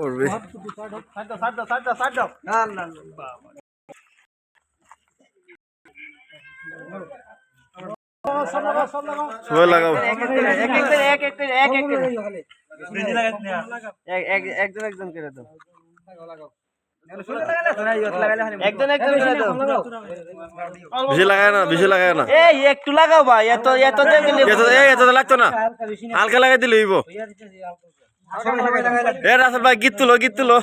পড়বে। সবাই লাগাও। একজন একজন করে দাও। একজন একজন করে দাও। বেশি লাগায় না বেশি লাগায় না। এই একটু লাগাও ভাই এত এত লাগতো না। হালকা লাগাই দিলে হইব। এ রাসেল ভাই গীত তুলো গীত তুলো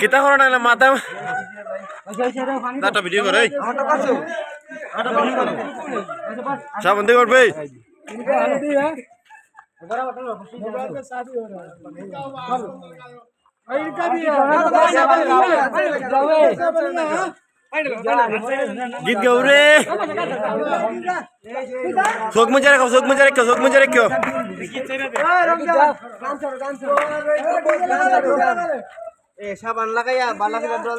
কিতা করো মাথা ভিডিও করে সামন্ত করবে গীত গাও রে। চোখ মুজা রেখো চোখ মুজা রেখো চোখ মুজা রেখো। এ সাবান লাগাইয়া বালা করে জল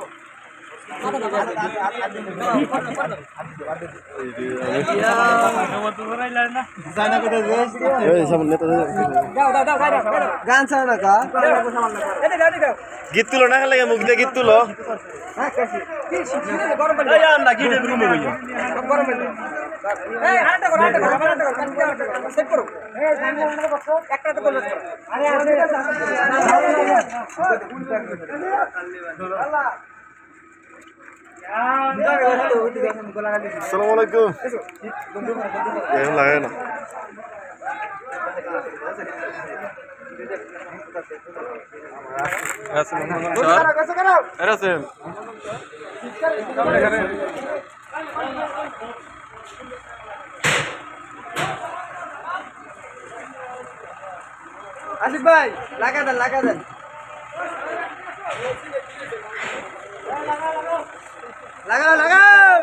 গীত তুলো না লাগে মুখ দিয়ে গীত তুলো। আসসালামু আলাইকুম এখন লাগে আসিফ ভাই লাগা দেন লাগা দেন। লাগাও লাগাও